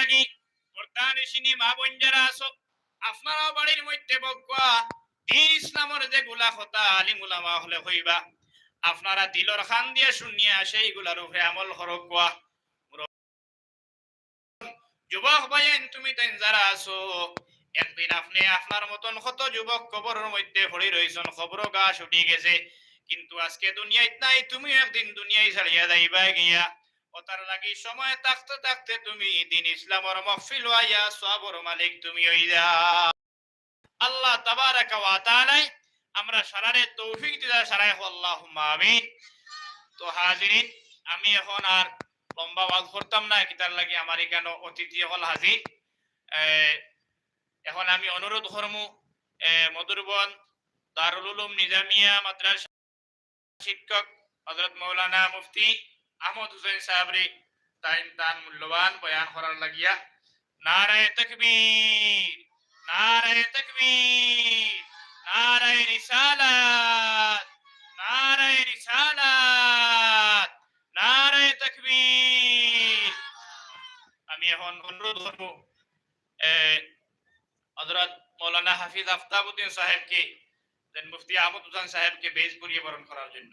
লাগি বর্তানিসিনী মা বোন যারা আছো। আপনারাও বাড়ির মধ্যে বকুয়া। দিন ইসলামের যে গুলা হলে হইবা। আপনারা দিলর খান দিয়ে উপরে আমল করক কোয়া যুবক তুমি তেন যারা একদিন আপনি আপনার মতন কত যুবক কবরের মধ্যে পড়ে রয়েছেন খবর গাছ উঠে গেছে। কিন্তু আজকে দুনিয়ায় নাই তুমি একদিন দুনিয়ায় ছাড়িয়া যাইবা গিয়া। ওতার লাগি সময় থাকতে থাকতে তুমি দিন ইসলামর মহফিল হইয়া সবর মালিক তুমি হইয়া আল্লাহ তাবারাকা ওয়া তাআলা আমরা সারারে তৌফিক দিদা সারাই আল্লাহুম্মা আমিন। তো হাজিরিন, আমি এখন আর লম্বা ওয়াজ করতাম না কিতার লাগি আমার এখানে অতিথি হল হাজির। এখন আমি অনুরোধ করমু মধুরবন দারুল উলুম নিজামিয়া মাদ্রাসা শিক্ষক হযরত মৌলানা মুফতি আহমদ হুসেন সাহেবরে তাইন তান মূল্যবান বয়ান করার লাগিয়া নারায়ে তাকবীর নারায়ে তাকবীর নারায়ে রিসালাত নারায়ে রিসালাত নারায়ে তাকবীর আমি এখন অনুরোধ করব হযরত মৌলানা হাফিজ আফতাবউদ্দিন সাহেবকে, দেন মুফতি আহমদ হুসেন সাহেবকে বেশ করিয়ে বরণ করার জন্য।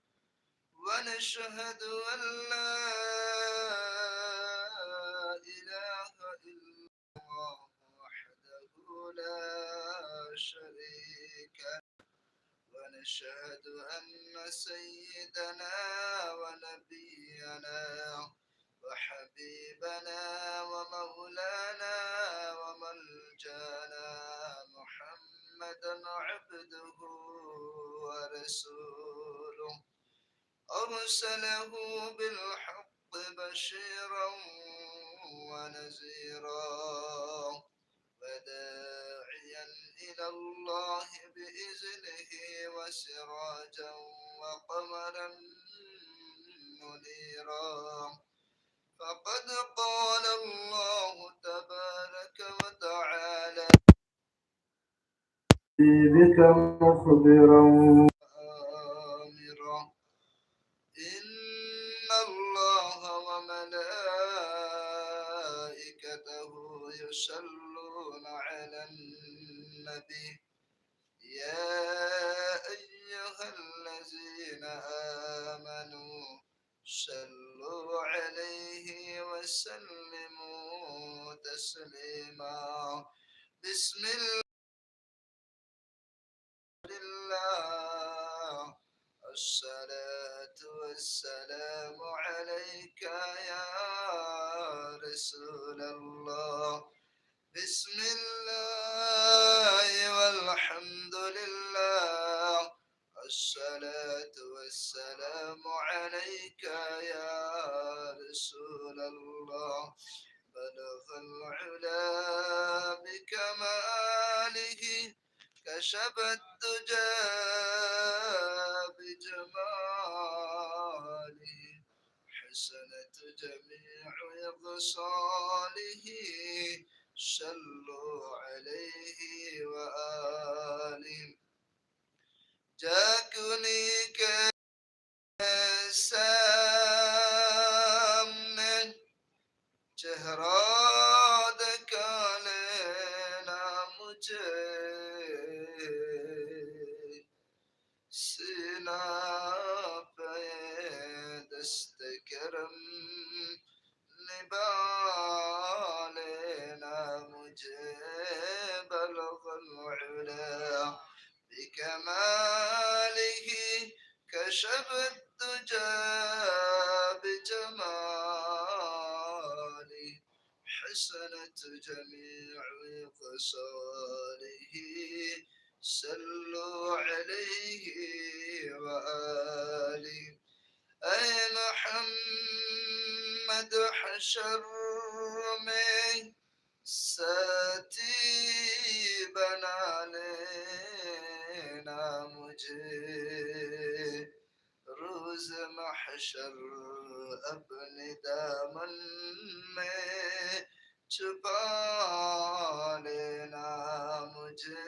ونشهد أن لا إله إلا الله وحده لا شريك له ونشهد أن سيدنا ونبينا وحبيبنا ومولانا وملجانا محمدا عبده ورسوله. أرسله بالحق بشيرا ونذيرا وداعيا إلى الله بإذنه وسراجا وقمرا منيرا. فقد قال الله تبارك وتعالى بك مخبرا يا أيها الذين آمنوا صلوا عليه وسلموا تسليما. بسم الله. لله الصلاة والسلام عليك يا رسول الله. بسم الله والحمد لله. الصلاة والسلام عليك يا رسول الله. بلغ العلا بكماله كشف الدجى بجماله. حسن جميع إغصاله. صلوا عليه وآله. جاكني كسر محمد حشر में साथी बना लेना मुझे रोज महशर अपने दामन में छुपा लेना मुझे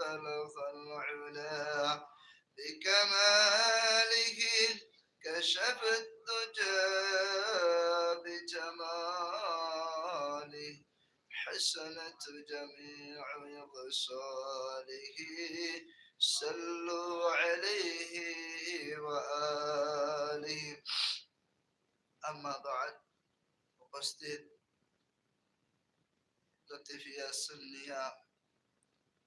बलगल उला بكماله كشف الدجى حسنت جميع خصاله صلوا عليه وآله أما بعد উপস্থিত লতিফিয়া সুন্নিয়া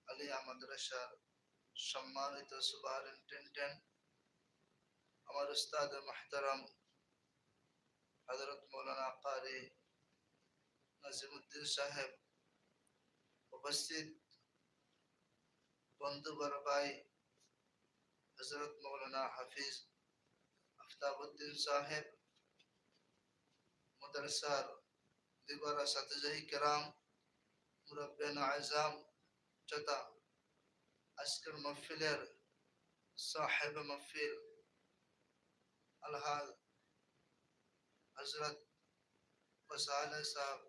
আলিয়া মাদ্রাসার সম্মানিত সুপারিনটেন্ডেন্ট আমার উস্তাদ মাহতারাম হজরত মৌলানা কারি নাজিমুদ্দিন সাহেব উপস্থিত বন্ধুবর ভাই হজরত মৌলানা হাফিজ আফতাবুদ্দিন সাহেব মদরসার দিগরা সাতজাহি কেরাম মুরব্বেন আজাম তথা আজকের মহফিলের সাহেব মহফিল আলহাজ হজরত وسالة صاحب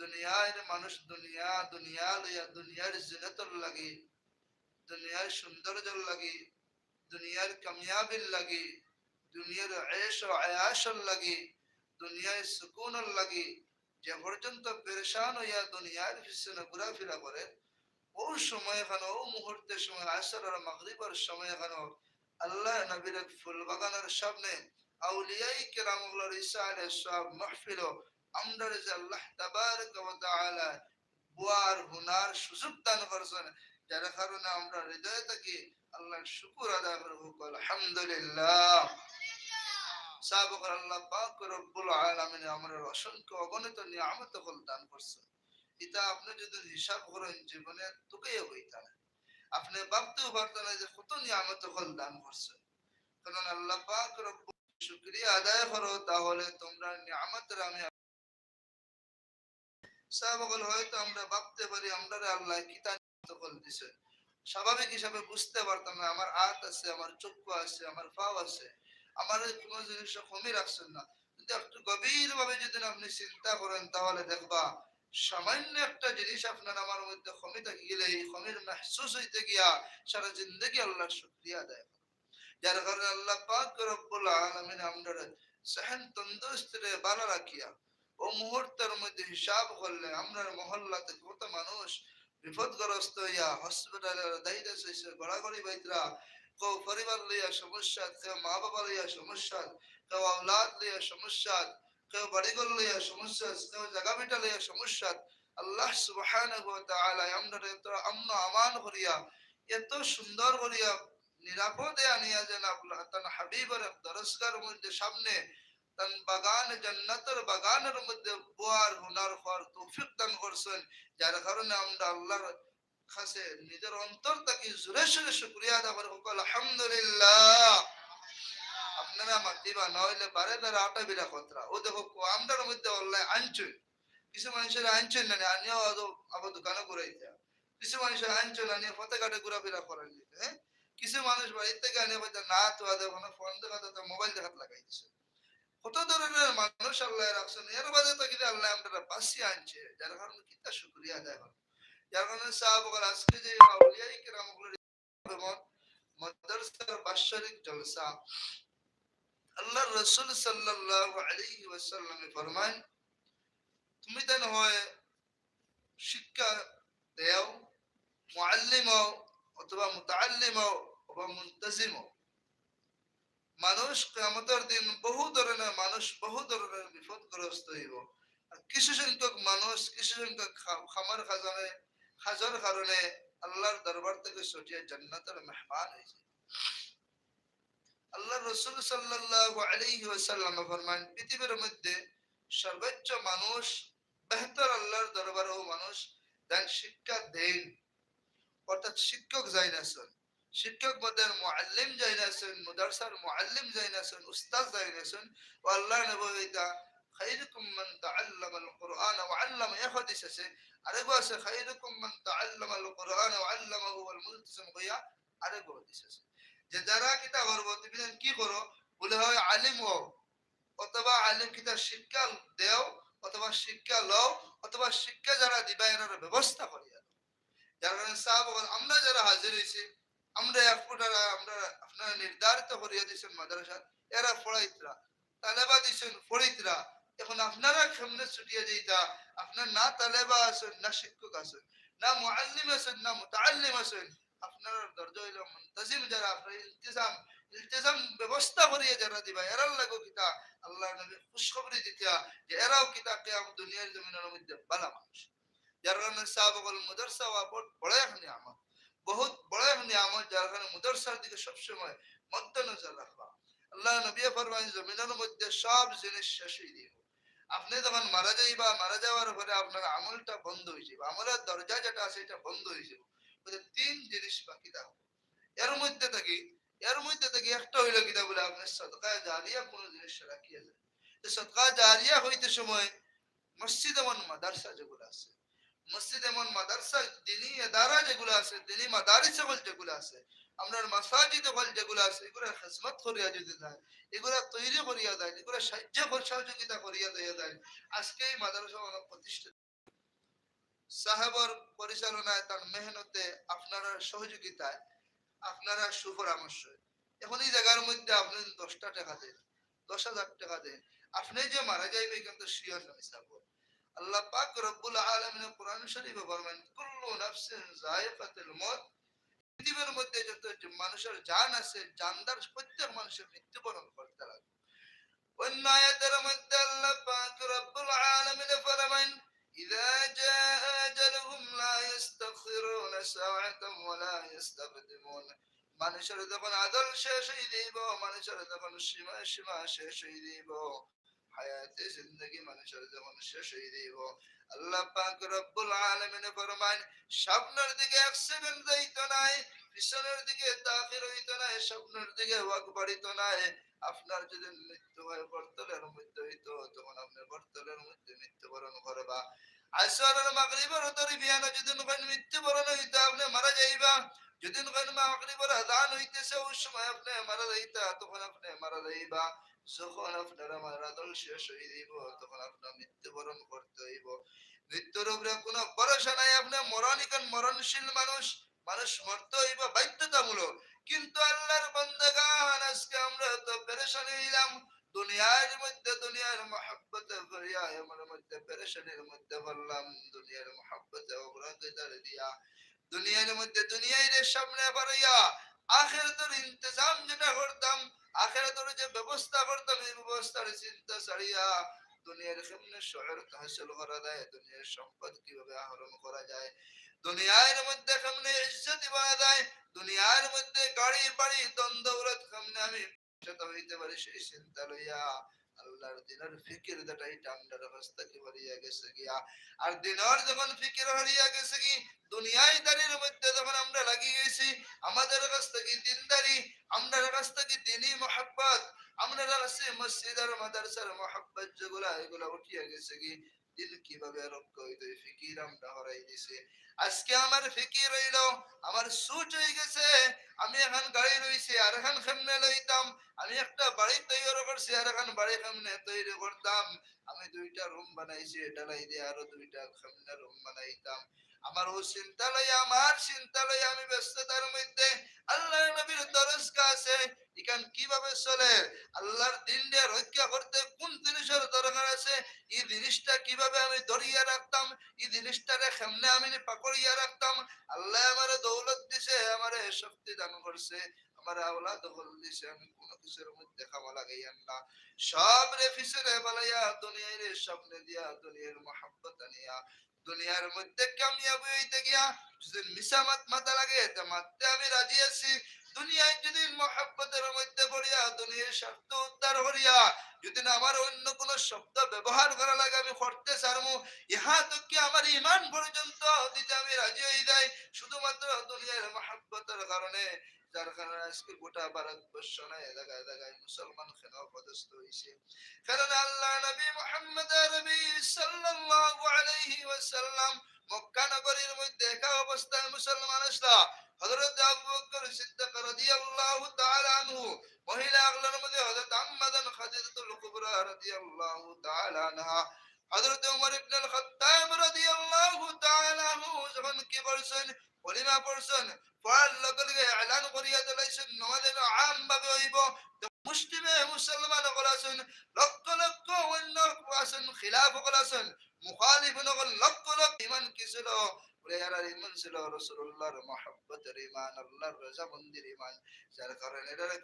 দুনিয়ার মানুষ দুনিয়া দুনিয়া লইয়া দুনিয়ার জিনতর লাগি, দুনিয়ার সৌন্দর্যর লাগি, দুনিয়ার কামিয়াবির লাগি, দুনিয়ার আয়েশ ও আয়াসর লাগি দুনিয়ার সুকুনের লাগি। যে পর্যন্ত পেরেশান হইয়া দুনিয়ার পিছনে ঘোরাফেরা করে, ও সময় এখানে, ও মুহূর্তের সময়, আসর আর মাগরিবার সময় এখানে, আল্লাহ নবীর ফুল বাগানের সামনে আউলিয়াই কেরামগুলোর ঈসা আলাইহিস সালাম মাহফিল আমরা আল্লাহ তাবারক তাআলা বুয়ার হুনার সুযোগ দান করছেন। যার কারণে আমরা হৃদয় থেকে আল্লাহর শুকর আদায় করব। আলহামদুলিল্লাহ। সাবক আল্লাহ পাক রব্বুল আলামিন আমাদের অসংখ্য অগণিত নিয়ামত হল দান করছেন। এটা আপনি যদি হিসাব করেন জীবনে তোকেই হইতা না আপনি ভাবতেও পারতেন না যে কত নিয়ামত হল দান করছেন। কারণ আল্লাহ পাক রব্বুল শুকরিয়া আদায় করো, তাহলে তোমরা নিয়ামতের আমি সাহাবাগল হয়তো আমরা ভাবতে পারি আমরা আল্লাহ কি তা দিছে স্বাভাবিক হিসাবে বুঝতে পারতাম না, আমার হাত আছে, আমার চক্ষু আছে, আমার পাও আছে, আমার কোনো জিনিস কমই রাখছেন না। কিন্তু একটু গভীর ভাবে যদি আপনি চিন্তা করেন, তাহলে দেখবা সামান্য একটা জিনিস আপনার আমার মধ্যে কমি থাকি। গেলে এই কমির মেহসুস হইতে গিয়া সারা জিন্দগি আল্লাহর শুক্রিয়া করে যার কারণে আল্লাহ পাক রব্বুল আলামিন আমরা সেহেন তন্দুরস্তিরে ভালো রাখিয়া ও মুহূর্তের মধ্যে হিসাব করলে আমরা মহল্লাতে কত মানুষ বিপদগ্রস্ত হইয়া হসপিটালের দায়িত্ব শেষে গড়াগড়ি বাইতরা কেউ পরিবার লইয়া সমস্যা, কেউ মা বাবা লইয়া সমস্যা, কেউ আওলাদ লইয়া সমস্যা, কেউ বাড়িঘর লইয়া সমস্যা, কেউ জায়গা বেটা লইয়া সমস্যা। আল্লাহ সুবহানাহু আমরা এত আমন আমান করিয়া, এত সুন্দর করিয়া নিরাপদে আনিয়া যেন আপনার হাবিবের দরসগার মধ্যে সামনে। বাগান বাগানের মধ্যে বোয়ার হুনার হওয়ার তৌফিক দান করছেন যার কারণে আমরা আল্লাহর কাছে নিজের অন্তর থেকে জোরে সোরে শুক্রিয়া হোক আলহামদুলিল্লাহ আপনারা আমার দিবা বারে বারে আটা বিরা ও দেখো মধ্যে অল্লাহ কিছু মানুষের আনছুন না আনিও আবার দোকানে ঘুরাই দেয়া কিছু মানুষের আনছুন আনিয়ে ফতে কাটে ঘোরাফেরা করার নিতে হ্যাঁ কিছু মানুষ বাড়ির থেকে আনিয়ে না তো ফোন মোবাইল দেখাত লাগাই দিছে কত ধরনের মানুষ আল্লাহ রাখছেন? এর বাদে তো কিন্তু আল্লাহ আমরা পাশে আনছে। যার কারণে কিতা শুক্রিয়া আদায় যার কারণে আজকে যে মাদ্রাসার বাৎসরিক জলসা। আল্লাহ রসুল সাল্লাল্লাহু আলাইহি ফরমান তুমি দেন হয় শিক্ষা দেও, মুআল্লিম অথবা মুতাআল্লিম অথবা মুনতাজিম মানুষ কিয়ামতের দিন বহু ধরনের মানুষ বহু ধরনের বিপদগ্রস্ত হইব। কিছু সংখ্যক মানুষ, কিছু সংখ্যক খামার খাজানে, খাজার কারণে আল্লাহর দরবার থেকে ছুটিয়ে জান্নাতের মেহমান হয়েছে আল্লাহ রসুল সাল্লাল্লাহু আলাইহি ওয়াসাল্লাম ফরমান পৃথিবীর মধ্যে সর্বোচ্চ মানুষ, বেহতর আল্লাহর দরবারেও মানুষ, দেন শিক্ষা দেন। অর্থাৎ শিক্ষক যাই নাছেন শিক্ষক বদের মুআল্লিম যাইন মুদারসার মুআল্লিম যাইন উস্তাদ যাইন ও আল্লাহ নবীতা খাইরুকুম মান তাআল্লামাল কুরআন ওয়া আল্লাম এই হাদিস আছে, আরেকও আছে, খাইরুকুম মান তাআল্লামাল কুরআন ওয়া আল্লামাহু ওয়াল মুলতাসিম গিয়া আরেকও হাদিস আছে। যে যারা কিতা করব তুমি কি করো, বলে হয়, আলিম হও, অথবা আলিম কিতা শিক্ষা দেও, অথবা শিক্ষা লও, অথবা শিক্ষা যারা দিবা, এনার ব্যবস্থা করিয়া যারা সাহাব আমরা যারা হাজির হয়েছি আমরা এক আমরা আপনারা নির্ধারিত করিয়া দিয়েছেন মাদ্রাসা এরা পড়াইতরা তালেবা দিয়েছেন পড়িতরা এখন আপনারা কেমনে ছুটিয়ে যেটা আপনার না তালেবা আছেন, না শিক্ষক আছেন, না মুআল্লিম আছেন, না মুতাআল্লিম আছেন, আপনার দরজা হইল মুনতাজিম যারা, আপনার ইলতিজাম ইলতিজাম ব্যবস্থা করিয়ে যারা দিবা, এরার লাগো কিতা? আল্লাহ নবী খুশখবরি দিতা যে এরাও কিতা কিয়াম দুনিয়ার জমিনের মধ্যে বালা মানুষ। যার কারণে মুদারসা ওয়া বড় এক নিয়ামত বহুত বড় নিয়ামত যার কারণে মুদারসার দিকে সবসময় মধ্য নজর রাখবা। আল্লাহ নবী ফরমান জমিনের মধ্যে সব জিনিস শেষই দিব আপনি যখন মারা যাইবা, মারা যাওয়ার পরে আপনার আমলটা বন্ধ হয়ে যাবে আমলের দরজা যেটা আছে, এটা বন্ধ হয়ে যাবে তিন জিনিস বাকি থাকবে। এর মধ্যে থাকি, এর মধ্যে থেকে একটা হইল কিনা বলে আপনার সদকা জারিয়া কোন জিনিস রাখিয়া যায় সদকা জারিয়া হইতে সময় মসজিদ এমন মাদারসা যেগুলো আছে মসজিদ এমন মাদারসা দিনী এদারা যেগুলো আছে দিনী মাদারিস হল যেগুলো আছে আপনার মাসাজিদ হল যেগুলো আছে এগুলো খেজমত করিয়া যদি দেয়, এগুলা তৈরি করিয়া দেয়, এগুলা সাহায্য সহযোগিতা করিয়া দিয়ে দেয়, আজকে এই মাদ্রাসা প্রতিষ্ঠিত। সাহেবর পরিচালনায় তার মেহনতে আপনারা সহযোগিতায়, আপনারা সুপরামর্শ। এখন এই জায়গার মধ্যে আপনি দশটা টাকা দেন, দশ হাজার টাকা দেন, আপনি যে মারা যাইবে কিন্তু শিওর হিসাব আল্লাহ পাক রব্বুল আলামিন কোরআন শরীফে বলেন কুল্লু নাফসিন যায়কাতুল মউত পৃথিবীর মধ্যে যত যে মানুষের জান আছে জানদার প্রত্যেক মানুষের মৃত্যুবরণ করতে লাগবে অন্য আয়াতের মধ্যে আল্লাহ পাক রব্বুল আলামিন ফরমান إذا جاء أجلهم لا يستأخرون ساعة ولا يستقدمون মানুষের যখন আদল শেষ হয়ে দিব মানুষের যখন সীমা সীমা শেষ হয়ে দিব হায়াতে জিন্দগি মানুষের যখন শেষ হয়ে দিব আল্লাহ পাক রব্বুল ফরমান দিকে এক সেকেন্ড যাইতো নাই, পিছনের দিকে তাকির হইতো নাই দিকে ওয়াক বাড়িতো নাই। আপনার যদি মৃত্যু হয়, বর্তলের মধ্যে হইতো, তখন আপনি বর্তলের মধ্যে মৃত্যুবরণ করবা। আসরের মাগরিবের তরি বিয়ানা যদি মৃত্যুবরণ হইতো, আপনি মারা যাইবা। যদি মাগরিবের আযান হইতেছে, ওই সময় আপনি মারা যাইতা, তখন আপনি মারা যাইবা। যখন আপনার মারা দল শেষ হয়ে দিব তখন আপনার মৃত্যুবরণ করতে হইব মৃত্যুর উপরে কোনো ভরসা নাই আপনি মরণিকন মরণশীল মানুষ মানুষ মরতে হইব বাধ্যতামূলক কিন্তু আল্লাহর বন্দাগান আজকে আমরা তো পেরেশানি হইলাম দুনিয়ার মধ্যে দুনিয়ার মহাব্বতে করিয়া আমার মধ্যে পেরেশানির মধ্যে বললাম দুনিয়ার মহাব্বতে অগ্রগতার দিয়া দুনিয়ার মধ্যে দুনিয়ার সামনে পারিয়া তোর ইন্তজাম যেটা করতাম আখেরাতের যে ব্যবস্থা করতাম এই ব্যবস্থার চিন্তা ছাড়িয়া দুনিয়ার কেমনে শহর হাসিল করা যায়, দুনিয়ার সম্পদ কীভাবে আহরণ করা যায়, দুনিয়ার মধ্যে কেমনে ইজ্জত পাওয়া যায়, দুনিয়ার মধ্যে গাড়ি, বাড়ি, দ্বন্দ্ব কেমনে আমি হইতে পারি সেই চিন্তা লইয়া আল্লাহর দিনের ফিকির যেটা এটা আমরা রাস্তা কি হারিয়ে গেছে গিয়া। আর দিনের যখন ফিকির হারিয়ে গেছে কি দুনিয়ায় দাঁড়ির মধ্যে যখন আমরা লাগিয়ে গেছি, আমাদের কাছ থেকে দিনদারি? আমরা কাছ থেকে দিনই মহাব্বত? আমরা কাছে মসজিদ আর মাদারসার মহাব্বত যেগুলা, এগুলা উঠিয়ে গেছে কি দিন কীভাবে রক্ষা হইতো? এই ফিকির আমরা হরাই দিছে। আজকে আমার ফিকির হইল, আমার সুচ হয়ে গেছে, আমি এখন গাড়ি রইছি আর এখন সামনে লইতাম, আমি একটা বাড়ি তৈরি করছি, আর এখন বাড়ি সামনে তৈরি করতাম। আমি দুইটা রুম বানাইছি, এটা লাই দিয়ে আরও দুইটা সামনে রুম বানাইতাম। আমার ও চিন্তা লই আমার চিন্তা লই আমি ব্যস্ততার মধ্যে আল্লাহ নবীর দরজকা আছে ইখান কীভাবে চলে? আল্লাহর দিন দিয়ে রক্ষা করতে কোন জিনিসের দরকার আছে? এই জিনিসটা কীভাবে আমি ধরিয়া রাখতাম? এই জিনিসটারে কেমনে আমি পাকড়িয়া রাখতাম? আল্লাহ আমার দৌলত দিছে, আমার শক্তি দান করছে, আমার আওলাদ হল দিছে, আমি কোন কিছুর মধ্যে খাওয়া লাগাইয়ান না। সব রে ফিসরে বালাইয়া দুনিয়ায় রে স্বপ্নে দিয়া, দুনিয়ার মহাব্বত আনিয়া দুনিয়ার মধ্যে কামিয়াব হইতে গিয়া যদি মিসামাত মাথা লাগে, তা মারতে আমি রাজি আছি। দুনিয়ায় যদি মহাব্বতের মধ্যে পড়িয়া, দুনিয়ার স্বার্থ উদ্ধার করিয়া, যদি না আমার অন্য কোন শব্দ ব্যবহার করা লাগে, আমি করতে চারমু ইহা তো কি আমার ইমান পর্যন্ত দিতে আমি রাজি হয়ে যাই শুধুমাত্র দুনিয়ার মহাব্বতের কারণে। যার কারণে আজকে গোটা ভারতবর্ষ নয় জায়গায় জায়গায় মুসলমান খেন পদস্থ হয়েছে। কারণ আল্লাহ নবী মুহাম্মদ নবী সাল্লাল্লাহু আলাইহি ওয়াসাল্লাম মক্কা নগরীর মধ্যে একা অবস্থায় মুসলমান আসলা। হযরত আবু বকর সিদ্দিক রাদিয়াল্লাহু তাআলা আনহু মহিলা আগলার মধ্যে হযরত আম্মাদান খাদিজাতুল কুবরা রাদিয়াল্লাহু তাআলা আনহা। হযরত ওমর ইবনে আল খাত্তাব রাদিয়াল্লাহু তাআলা আনহু যখন কি বলছেন কলিমা পড়ছেন, পড়ার লগে লগে এলান করিয়া দিলাইছেন নমাজের আম ভাবে হইব। মুসলিমে মুসলমান সকল আছেন, লক্ষ লক্ষ অন্য আছেন, খিলাফ সকল আছেন, মুখালিফ সকল লক্ষ লক্ষ ইমান কি ছিল? বলে ইমান ছিল রসুল্লাহর মহাব্বতের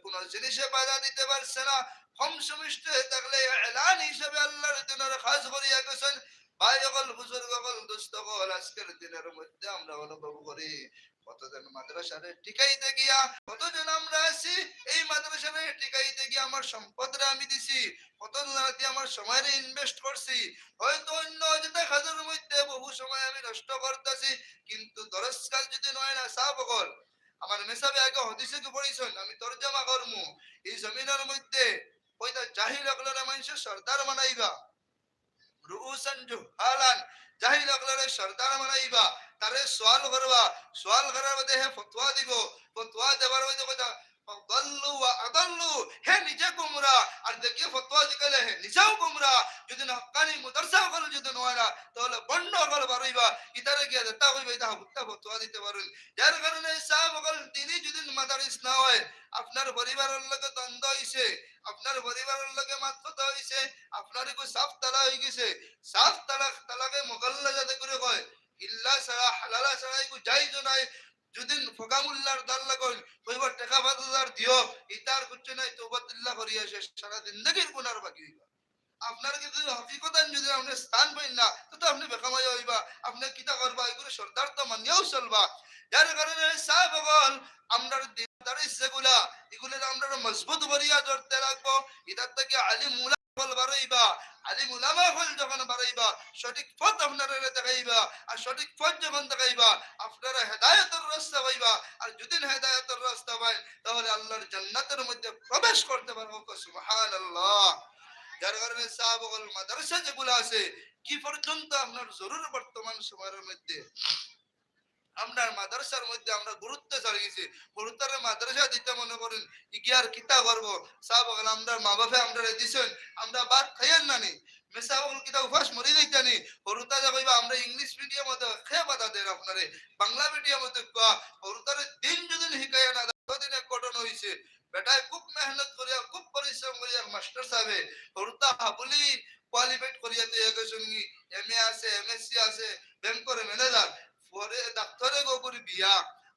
কোন জিনিসে বাধা দিতে পারছে না। কম এলান হিসেবে আল্লাহর দিনের খাস করিয়া গেছেন। মধ্যে বহু সময় আমি নষ্ট করতেছি, কিন্তু দরজকাল যদি নয় না সাহ বকল আমার মেসাবে আগে হদিসে কি পড়িছেন, আমি তর্জমা করমু, এই জমিনের মধ্যে ওইটা জাহিল অগলার মানুষের সর্দার মানাইবা রুউসান জুহালান জাহিল অগলারে সর্দার মানাইবা, তারে সওয়াল করবা সওয়াল করার মধ্যে হে ফতোয়া দিব। ফতোয়া দেবার মধ্যে কথা দল্লু ওয়া আদাল্লু হে নিজে গুমরা আর দেখিয়ে ফতোয়া জিকালে হে, নিজেও গুমরা। যদি না হক্কানি মুদারসা হল যদি নয়রা তাহলে বন্ড হল বারইবা ইতারে গিয়ে দেতা হইবে ইতা হুত্তা ফতোয়া দিতে পারুন যার কারণে সাহেব হল তিনি যদি মাদারিস না হয়, আপনার পরিবারের লগে দ্বন্দ্ব হইছে। আপনার পরিবারের লগে মাতকতা হইছে। আপনার কো সাফ তালা হয়ে গেছে। সাফ তালাক তালাকে মোকাল্লা যাতে করে কয়, ইল্লা ছাড়া হালালা ছাড়া এগু যাইজ নাই। ফকামুল্লার দাল লাগাইল কইবা টাকা পাঁচ হাজার দিও, ইতার কুচ্ছে নাই সারা গুনার বাকি হইবা। আপনার কিন্তু হকিকতান যদি আপনি স্থান পাইন না, তো আপনি বেকামাই হইবা, আপনি কিতা করবা, এগুলো সর্দার তো মানিয়াও চলবা। যার কারণে সাহেব বল আমরা দিনদারি এগুলো আমরা মজবুত করিয়া ধরতে লাগবো। এটার থেকে আলিম মুলা হেদায়তের রাস্তা পাইবা। আর যদি হেদায়তের রাস্তা পাই তাহলে আল্লাহর জান্নাতের মধ্যে প্রবেশ করতে পারব সুবহানাল্লাহ। যার কারণে সাহাবগল মাদ্রাসা যেগুলো আছে, কি পর্যন্ত আপনার জরুর বর্তমান সময়ের মধ্যে আমরা মাদ্রাসার মধ্যে আমরা গুরুত্ব চালিয়েছি। গুরুত্বের মাদ্রাসা দিতে মনে করেন, ইগিয়ার কিতা করব সাহাবগল আমরা মা বাপে আমরা দিছেন, আমরা বাদ খাইয়েন না উপাস মরি হরুতা যাবাইবা আমরা ইংলিশ মিডিয়ামতে খেয়ে বাধা দেন আপনারে। বাংলা মিডিয়ামতে কোয়া হরুতারে দিন যদি শিকাইয়া না দিন এক ঘটনা হয়েছে বেটায় খুব মেহনত করিয়া, খুব পরিশ্রম করিয়া, মাস্টার সাহেবে হরুতা হাবুলি কোয়ালিফাইড করিয়া তো গেছেন কি এম এ আছে এম এস সি আছে ব্যাংকের ম্যানেজার পরে ডাক্তারে গোবর বিয়া।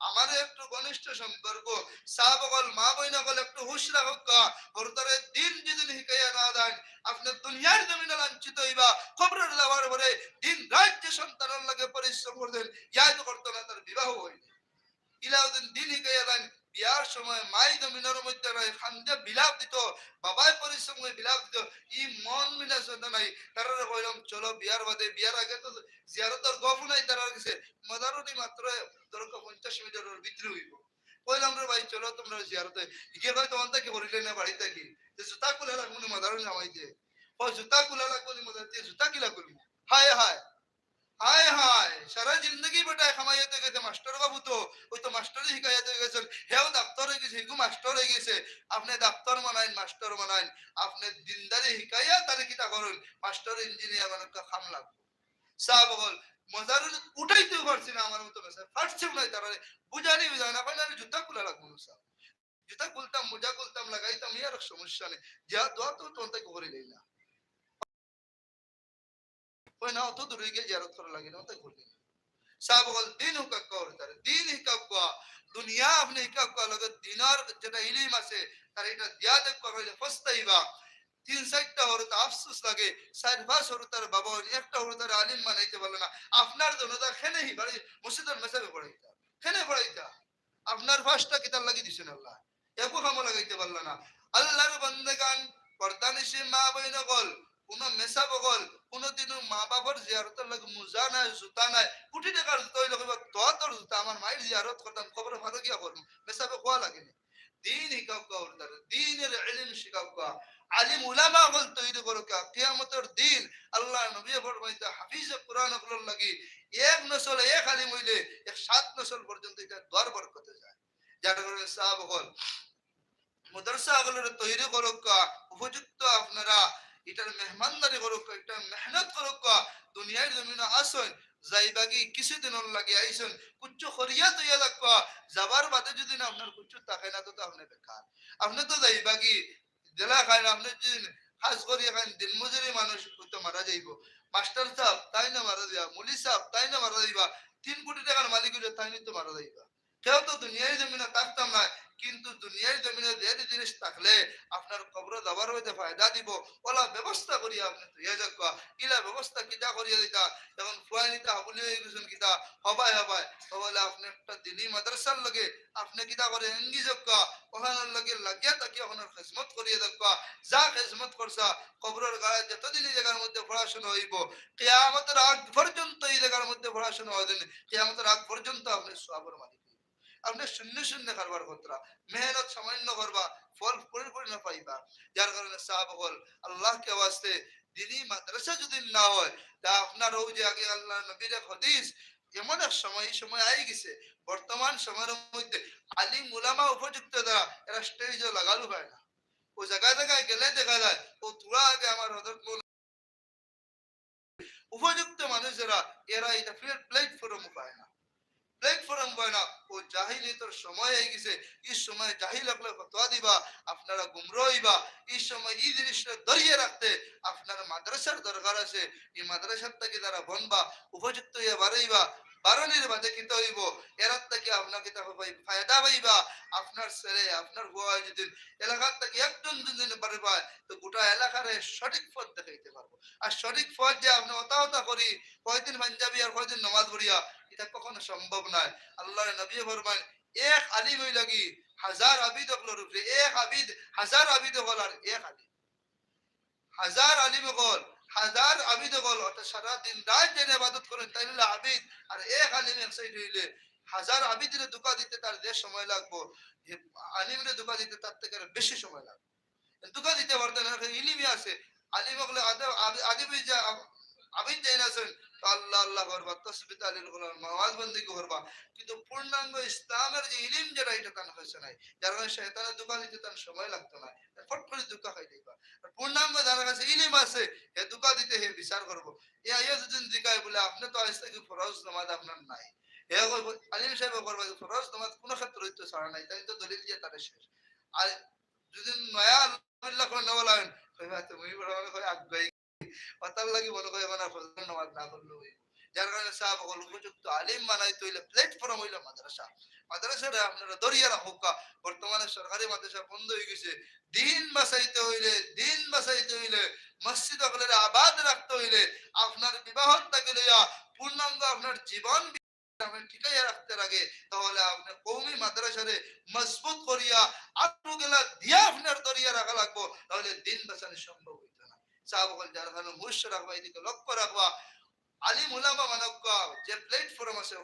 আমার একটু ঘনিষ্ঠ সম্পর্ক। সাহাবগল মা বইনগল একটু হুশ রাখক হরুতারে দিন যেদিন হিকাইয়া না দেন, আপনি দুনিয়ার জমিনে লাঞ্ছিত হইবা। খবরের লাভার পরে দিন রাজ্য সন্তানের লাগে পরিশ্রম করতেন ইয়াদ করতো না, তার বিবাহ হয়নি। ইলাউদ্দিন দিন হিকাইয়া দেন বিয়ার সময় মাই জমিনের মধ্যে নাই খান্দে বিলাপ দিত, বাবাই পরিশ্রম করে বিলাপ দিত, ই মন মিলা চলতে নাই। তারা কইলাম, চলো বিয়ার বাদে, বিয়ার আগে তো জিয়ারতর গপ নাই তারা গেছে মদারুনি মাত্র ধরো পঞ্চাশ মিটারের ভিতরে হইব। কইলাম, রে ভাই, চলো তোমরা জিয়ারতে। ইকে কয়, তোমার থেকে করিলে না বাড়িতে কি যে, জুতা রাখব নি মদারুনি নামাই দিয়ে জুতা খুলে রাখব মদার দিয়ে জুতা কিলা করব হায় হায়! হায় হায়, সারা জিন্দগি বেটা খামাইতে গেছে মাস্টার বাবু তো ওই তো মাস্টারই শিখাইতে গেছেন হেও ডাক্তার হয়ে গেছে মাস্টার হয়ে গেছে। আপনি ডাক্তার মানাইন মাস্টার মানাইন। আপনি দিনদারি শিখাইয়া তারে কিতা করুন মাস্টার ইঞ্জিনিয়ার খাম লাগবে। সাহ বল মজার উঠাইতে পারছি না আমার মতো মেসে ফাটছে নাই তারা বুঝানি বুঝানি না আমি জুতা খুলে রাখব না জুতা খুলতাম মোজা খুলতাম লাগাইতাম ইয়ার সমস্যা নেই। যা দোয়া তো তোমার করে দেই না ওই না অত দূরে গিয়ে জিয়ারত করা লাগে না তাই করলি সাহেব বল দিন হুকা কর তার, দিন হিকাব কোয়া? দুনিয়া আপনি হিকাব কোয়া? লগে দিনার যেটা ইলিম আছে, তার এটা দিয়া দেখ করা হইলে ফস্তাইবা তিন চারটা হরত আফসোস লাগে, চার পাঁচ হরত তার বাবা একটা হরত তার আলিম মানাইতে পারল না। আপনার জন্য তার খেনে বাড়ি, মসজিদের মেসাবে পড়াইতা। খেনে পড়াইতা। আপনার ফাঁসটা কিতাব লাগি দিছেন আল্লাহ। একো কামো লাগাইতে পারল না। আল্লাহর বন্দেগান পর্দানিসে মা বইন গল কোন মেসা বগল কোনদিনও মা বাবার জিয়ারতের লাগে মোজা নাই, জুতা নাই কোটি টাকার জুতা হইলে কইবা তো তোর জুতা আমার মায়ের জিয়ারত করতাম খবর ভালো গিয়া করব মেসাবে দিন হিকাব কাউর দ্বারা দিনের ইলম শিকাব কা আলিম উলামা হল তৈরি করো কিয়ামতের দিন আল্লাহ নবী ফরমাইতা হাফিজ কোরআন হল লাগি এক নসল এক আলিম হইলে এক সাত নসল পর্যন্ত এটা দ্বার বরকতে যায়। যার কারণে সাহাব হল মাদ্রাসা গুলোর তৈরি করো উপযুক্ত আপনারা এটার মেহমানদারি করুক এটা মেহনত করুক দুনিয়ার জমিনে আসুন যাইবাগি কিছুদিন লাগে আইসুন কুচ্ছু খরিয়া তৈয়া লাগবা যাবার বাদে যদি না আপনার কুচ্ছু থাকে না, তো তো আপনি বেকার। আপনি তো যাইবাগি জেলা খাই না আপনি যদি খাস করিয়া খান দিন মজুরি মানুষ হয়তো মারা যাইব। মাস্টার সাহেব, তাই না মারা যাইবা? মুলি সাহেব, তাই না মারা যাইবা? তিন কোটি টাকার মালিক তাই না তো মারা যাইবা। কেউ তো দুনিয়ার জমিনে থাকতাম না কিন্তু দুনিয়ার জমিনে যে জিনিস থাকলে আপনার কবর দাবার হইতে ফায়দা দিব, ওলা ব্যবস্থা করিয়া আপনি। তুইয়া যাক ইলা ব্যবস্থা কিতা করিয়া দিতা এখন ফুয়াই নিতা হাবুলি হয়ে গেছেন কিতা হবাই হবাই তাহলে আপনি একটা দিনী মাদ্রাসার লগে আপনি কিতা করে এঙ্গি যাক ওখানের লগে লাগিয়া তাকে ওখানের খেজমত করিয়া যাক যা খেজমত করছা, কবরের গায়ে যতদিন এই জায়গার মধ্যে পড়াশোনা হইব, কেয়ামতের আগ পর্যন্ত এই জায়গার মধ্যে পড়াশোনা হইবেন কেয়ামতের আগ পর্যন্ত আপনি সবর মালিক। আপনি শূন্য শূন্য কারবার করতরা। মেহনত সামান্য করবা, ফল পরিপূর্ণ পাইবা। যার কারণে সাহাব হল, আল্লাহকে ওয়াস্তে দিনী মাদ্রাসা যদি না হয়, তা আপনার ওই যে আগে আল্লাহ নবীর হাদিস, এমন এক সময়, এই সময় আই গেছে। বর্তমান সময়ের মধ্যে আলিম মুলামা উপযুক্ত দ্বারা এরা স্টেজও লাগালো হয় না। ও জায়গায় জায়গায় গেলে দেখা যায়, ও তোরা আগে আমার হজরত উপযুক্ত মানুষেরা, এরা এটা প্ল্যাটফর্ম পায় না। প্ল্যাটফর্ম বয় না ও জাহিলিয়তের সময় হয়ে গেছে। এই সময় জাহিল আপনি ফতোয়া দিবা, আপনারা গুমরইবা এই সময় এই জিনিসটা ধরিয়ে রাখতে আপনার মাদ্রাসার দরকার আছে। এই মাদ্রাসার থেকে তারা বনবা, উপযুক্ত হয়ে বাড়াইবা। বারণের বাদে কিতে হইব এরার থেকে আপনাকে তা পাই, ফায়দা পাইবা? আপনার ছেলে, আপনার বুয়া যদি এলাকার থেকে একজন দুজন পারে তো গোটা এলাকার সঠিক পথ দেখাইতে পারব। আর সঠিক পথ যে আপনি হতা করি, কয়দিন পাঞ্জাবি আর কয়দিন নমাজ পড়িয়া, এটা কখনো সম্ভব নয়। আল্লাহর নবী ফরমান এক আলিম হই লাগি হাজার আবিদ হকলর উপরে এক আবিদ, হাজার আবিদ হল আর এক আলিম। হাজার আলিম হল হাজার আবিদ বল, অর্থাৎ সারা দিন রাত যেন ইবাদত করেন তাই হলো আবিদ। আর এক আলিম এক সাইড হইলে হাজার আবিদের দুকা দিতে তার যে সময় লাগবো আলিমের দোকা দিতে তার থেকে আরও বেশি সময় লাগবে। দুকা দিতে পারতেন ইলিমি আছে। আলিম হলে আদিবি যা আবিদ যাই না আল্লাহ আল্লাহ করবা করবা বন্দি করবা। কিন্তু পূর্ণাঙ্গ ইসলামের যে ইলিম যেটা, এটা হয়েছে নাই। যার কারণে দোকান দিতে তার সময় লাগতো না। ফট করে পূর্ণাঙ্গ যার কাছে ইলিম আছে হে দুঃখা দিতে হে বিচার করব। এ যদি জিকায় বলে, আপনি তো আজ থেকে ফরজ নামাজ আপনার নাই। হে আলিম সাহেব করবা ফরজ নামাজ কোন ক্ষেত্রে হইতে ছাড়া নাই তাই তো দলিল দিয়ে তার শেষ। আর যদি নয়া আল্লাহ করে নেওয়া লাগেন তুমি বড় করে আবাদ রাখতে হইলে, আপনার বিবাহ থেকে লইয়া পূর্ণাঙ্গ আপনার জীবন ঠিকাইয়া রাখতে লাগে, তাহলে আপনি কৌমি মাদ্রাসারে মজবুত করিয়া গেলা দিয়া আপনার দরিয়া রাখা লাগবো, তাহলে দিন বাঁচানো সম্ভব হইতো না সাহাব হল যার রাখবা, এদিকে লক্ষ্য রাখবা। যে প্ল্যাটফর্ম আছে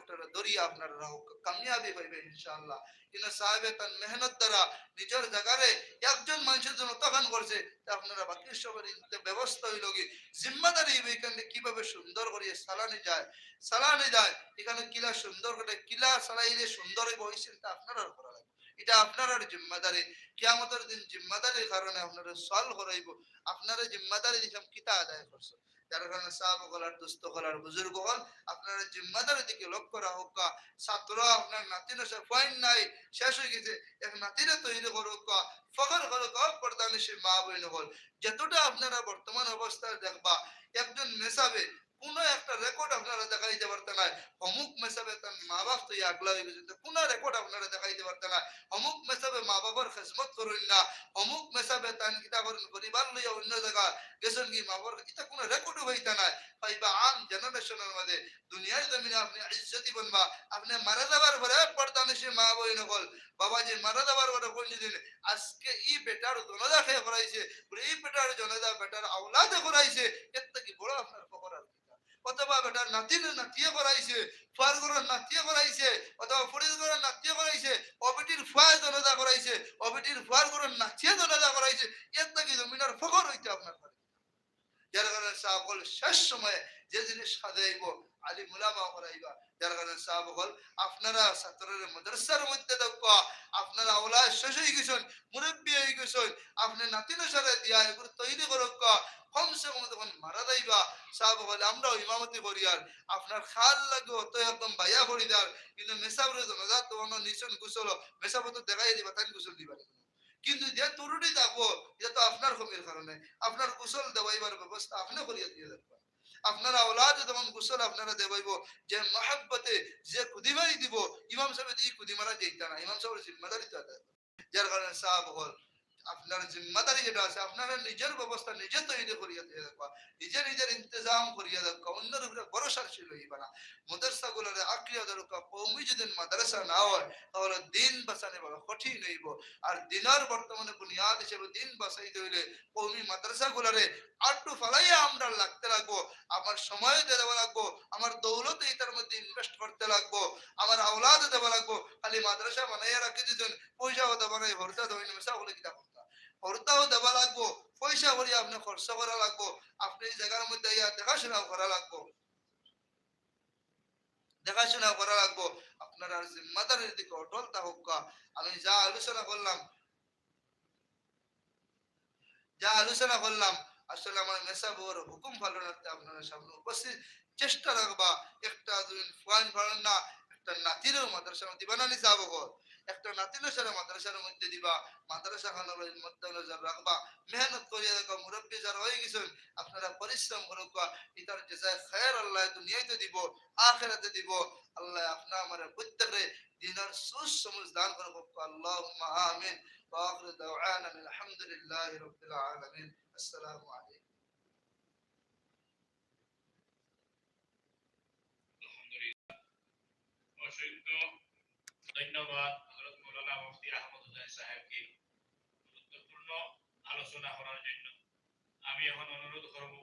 কামিয়াবি হইবে ইনশাআল্লাহ। কিন্তু সাহেবে তার মেহনত দ্বারা নিজের জায়গারে একজন মানুষের জন্য তখন করছে আপনারা বাকি সবার ব্যবস্থা হইল কি? জিম্মাদারি এখানে কীভাবে সুন্দর করিয়ে সালানি যায়? সালানি যায়, এখানে কিলা সুন্দর করে, কিলা সালাইলে সুন্দর হইব ওই আপনারা করা লাগবে এটা আপনার জিম্মাদারি। কিয়ামতের দিন জিম্মাদারির কারণে আপনারা সল করাইব। আপনারা জিম্মাদারি দিলাম কিতা আদায় করছ? যার কারণে সাহাব হলার দুস্থ হলার বুজুর্গ হল আপনারা জিম্মাদারি দিকে লক্ষ্য রাখুক ছাত্র আপনার নাতিন পয়েন্ট নাই, শেষ হয়ে গেছে। এক নাতিরে তৈরি করুক ফখর করুক পর্দানি সে মা বইন হল যতটা আপনারা বর্তমান অবস্থায় দেখবা, একজন মেসাবে কোন একটা রেকর্ড আপনারা দেখাইতে পারতেন না অমুক মেসাবে তার মা বাপ তো আগলা হয়ে গেছে তো রেকর্ড আপনারা দেখাইতে পারতেন না অমুক মেসাবে মা বাবার খেসমত করুন না। অমুক মেসাবে তান কিতা করেন পরিবার লইয়া অন্য জায়গা গেছেন কি মা বাবার এটা কোনো রেকর্ডও হইতে নাই। হয়বা আম জেনারেশনের মধ্যে দুনিয়ার জমিনে আপনি ইজ্জতি বনবা। আপনি মারা যাবার পরে পর্দা নিশে মা বই নকল। বাবাজি মারা যাবার পরে কোন দিন? আজকে ই বেটার জনদা খেয়ে করাইছে এই বেটার জনদা বেটার আওলাদে করাইছে এর থেকে বড় আপনার খবর আর কি না। অথবা বেটার নাতির নাতিয়ে করাইছে ফুয়ার ঘরের নাতিয়ে করাইছে অথবা ফুড়ির ঘরের নাতিয়ে করাইছে অবিটির ফুয়ার জনতা করাইছে অবিটির ফুয়ার ঘরের নাচিয়ে জনতা করাইছে এর নাকি জমিনার ফখর হইতে আপনার। যার কারণে সকল শেষ সময়ে যে জিনিস সাজাইব আলী মুলামা করাইবা যার কারণে সাহাবল আপনারা ছাত্রের মাদ্রাসার মধ্যে দেখো আপনারা ওলা শেষ হয়ে গেছেন, মুরব্বী হয়ে গেছেন, আপনি নাতিন সারে দিয়া এগুলো তৈরি করুক কমসে কম তখন মারা যাইবা সাহাব বলে আমরা ইমামতি করি আর আপনার খাল লাগে তো একদম বাইয়া করি দার কিন্তু মেসাবরে জনাজা তো অন্য নিচন গুসল মেসাব তো দেখাই দিবা তাই গুসল দিবা। কিন্তু যে তুরুটি থাকব এটা তো আপনার কমির কারণে, আপনার কুশল দেওয়াইবার ব্যবস্থা আপনি করিয়া দিয়ে দেখবা আপনার ওলাদ যেমন কুশল আপনারা দেবাইব, যে মহাব্বতে যে কুদিমারি দিব, ইমাম সাহেব এই কুদিমারা যেইতা না, ইমাম সাহেবের জিম্মাদারি তো। যার কারণে সাহাব হল আপনার জিম্মাদারি যেটা আছে, আপনারা নিজের ব্যবস্থা নিজে তৈরি করিয়া দিয়ে দেখবা নিজে নিজের ইন্তজাম করিয়া দেখবা অন্যের উপরে ভরসাশীল হইবা না মাদ্রাসা গুলোরে আক্রিয়া দরকার কৌমি যদি মাদ্রাসা না হয়, তাহলে দিন বাঁচানো বড় কঠিন হইব। আর দিনের বর্তমানে বুনিয়াদ হিসেবে দিন বাঁচাইতে হইলে কৌমি মাদ্রাসা গুলারে আটটু ফালাইয়া আমরা লাগতে লাগবো, আমার সময় দেওয়া লাগবো, আমার দৌলত এটার মধ্যে ইনভেস্ট করতে লাগবো, আমার আওলাদ দেওয়া লাগবো, খালি মাদ্রাসা বানাইয়া রাখি দিতেন পয়সাও দেওয়া নাই ভরতা দেওয়া নেই মেসা বলে কিতা দেওয়া লাগবো, পয়সা করি আপনি খরচ করা লাগবো, আপনি জায়গার মধ্যে ইয়া দেখাশোনাও করা লাগবো। দেখাশোনা করা লাগবো। আপনার জিম্মাদারির দিকে অটল থাকুক আমি যা আলোচনা করলাম, যা আলোচনা করলাম, আসলে আমার মেসাবর হুকুম ভালো রাখতে আপনারা সামনে উপস্থিত। চেষ্টা রাখবা, একটা দুই ফাইন ভালো না, একটা নাতিরও মাদ্রাসার মধ্যে দিবা না যাব। একটা নাতিরও সারা মাদ্রাসার মধ্যে দিবা মাদ্রাসা খানার মধ্যে নজর রাখবা মেহনত করিয়া দেখো মুরব্বী যারা হয়ে গেছেন আপনারা পরিশ্রম করুক ইতার জেসায় খায়ের আল্লাহ দুনিয়াতে দিব আখেরাতে দিব আল্লাহ আপনা আমার প্রত্যেকে দিনের সুসমুজ দান করুক আল্লাহুম্মা আমিন واخر دعوانا من الحمد لله رب العالمين السلام عليكم আলহামদুলিল্লাহ অসংখ্য ধন্যবাদ মাওলানা মুফতি আহমদুল্লাহ সাহেবকে গুরুত্বপূর্ণ আলোচনা করার জন্য আমি এখন অনুরোধ করব